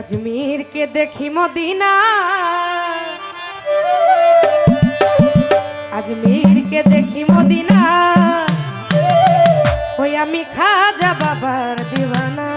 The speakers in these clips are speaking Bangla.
আজমিরকে দেখি মদিনা। আজমিরকে দেখি মদিনা। ওই আমি খাজা বাবার দিবানা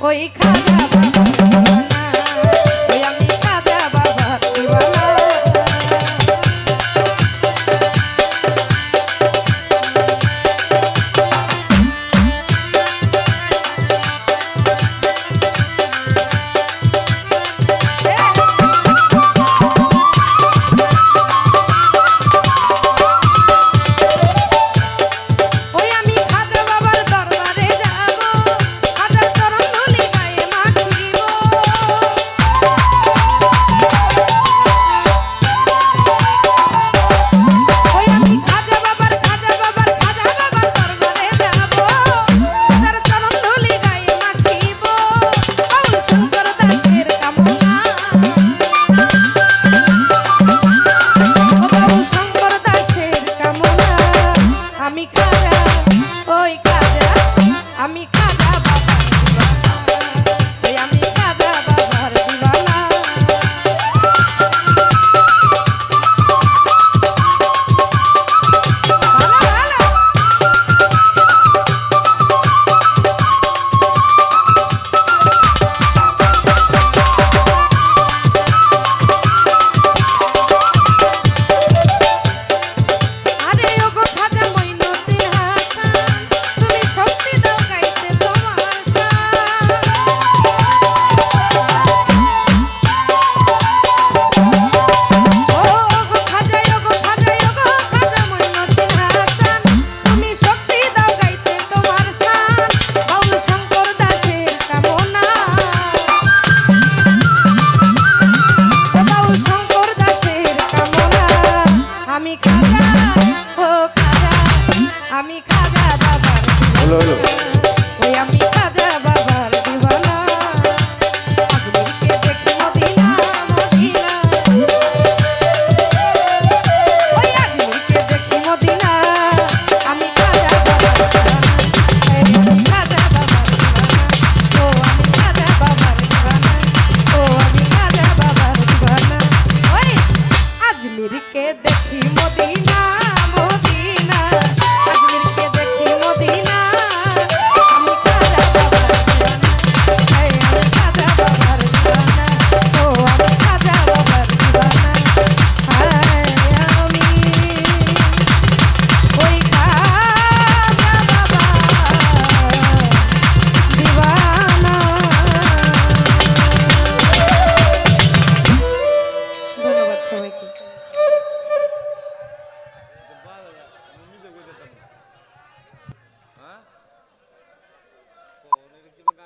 我一看见了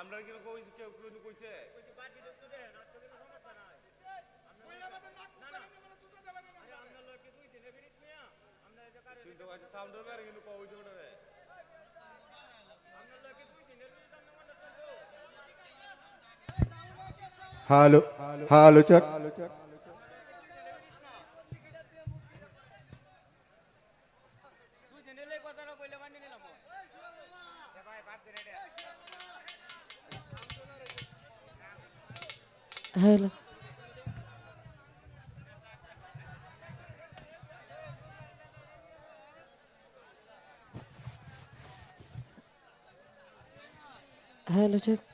আমরা কিন্তু কইছি কেউ কেউ কইছে? কিন্তু আজ সাউন্ডের বাইরে কিন্তু কইছে ওটা রে। Hello hello check. Hello hello check hello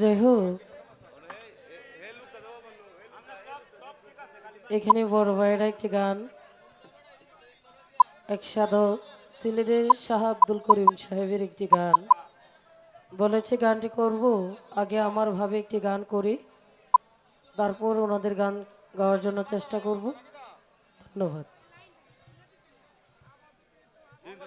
যাই হোক এখানে বড় ভাইয়েরা একটি গান। এক সাধক সিলেটের শাহ আব্দুল করিম সাহেবের একটি গান। বলেছে, গানটি করব, আগে আমার ভাবে একটি গান করি। তারপর ওনাদের গান গাওয়ার জন্য চেষ্টা করব। ধন্যবাদ। চিন্তা